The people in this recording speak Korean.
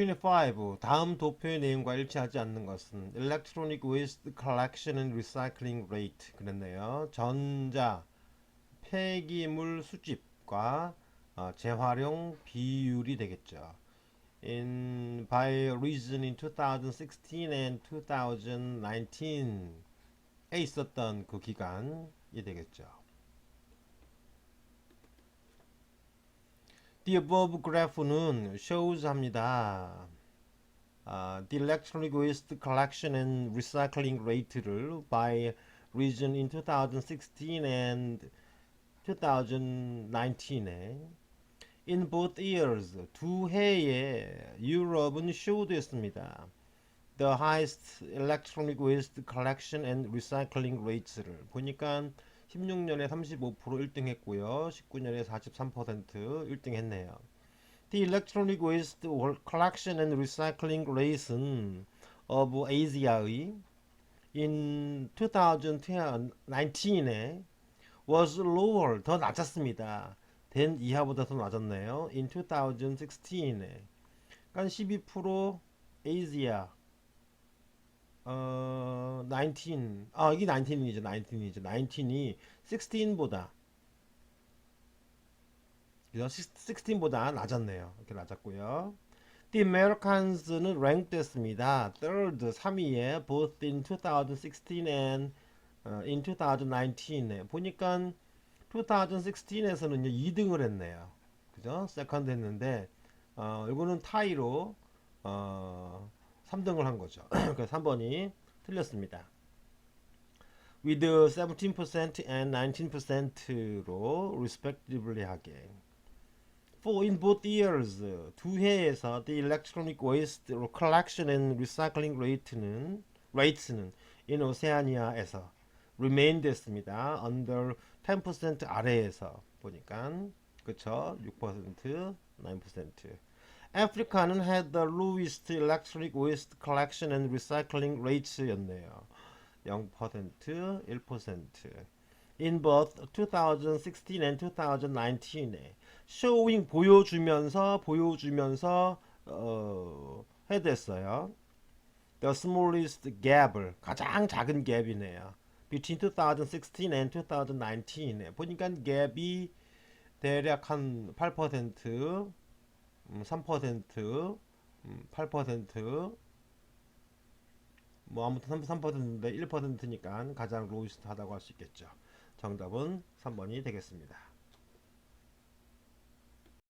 25. 다음 도표의 내용과 일치하지 않는 것은 Electronic Waste Collection and Recycling Rate 그랬네요. 전자 폐기물 수집과 어, 재활용 비율이 되겠죠. In by reason in 2016 and 2019에 있었던 그 기간이 되겠죠. The above graph는 shows 합니다. 아, the electronic waste collection and recycling rate를 by region in 2016 and 2019에 in both years 두 해에 유럽은 show됐습니다. The highest electronic waste collection and recycling rates를 보니까 16년에 35% 1등 했고요. 19년에 43% 1등 했네요. The electronic waste collection and recycling rate은 of Asia의 in 2019에 was lower 더 낮았습니다. 된 이하보다 더 낮았네요. in 2016에 그러니까 12% 아시아 어, 19. 아, 이게 19이죠. 19이죠. 19이 16보다 그죠? 16보다 낮았네요. 이렇게 낮았고요. The Americans는 ranked 됐습니다. third, 3위에 both in 2016 and 어, in 2019에 보니까 2016에서는 2등을 했네요. 그죠? 세컨드 했는데 어, 이거는 타이로 어, 3등을 한 거죠. 그래서 3번이 틀렸습니다. with 17% and 19%로 respectively 하게. For in both years 두 해에서 the electronic waste collection and recycling rate는 rates는 in Oceania에서 remain 됐습니다. under 10% 아래에서 보니까 그쵸 6% 9% 아프리카는 had the lowest electronic waste collection and recycling rates였네요. 0% 1% in both 2016 and 2019에 showing 보여주면서 보여주면서 어, 해댔어요. The smallest gap을 가장 작은 갭이네요. Between 2016 and 2019에 보니까 갭이 대략 한 8%, 음, 3%, 음, 8%, 뭐 아무튼 3%인데 1%니까 가장 로이스트하다고 할 수 있겠죠. 정답은 3번이 되겠습니다.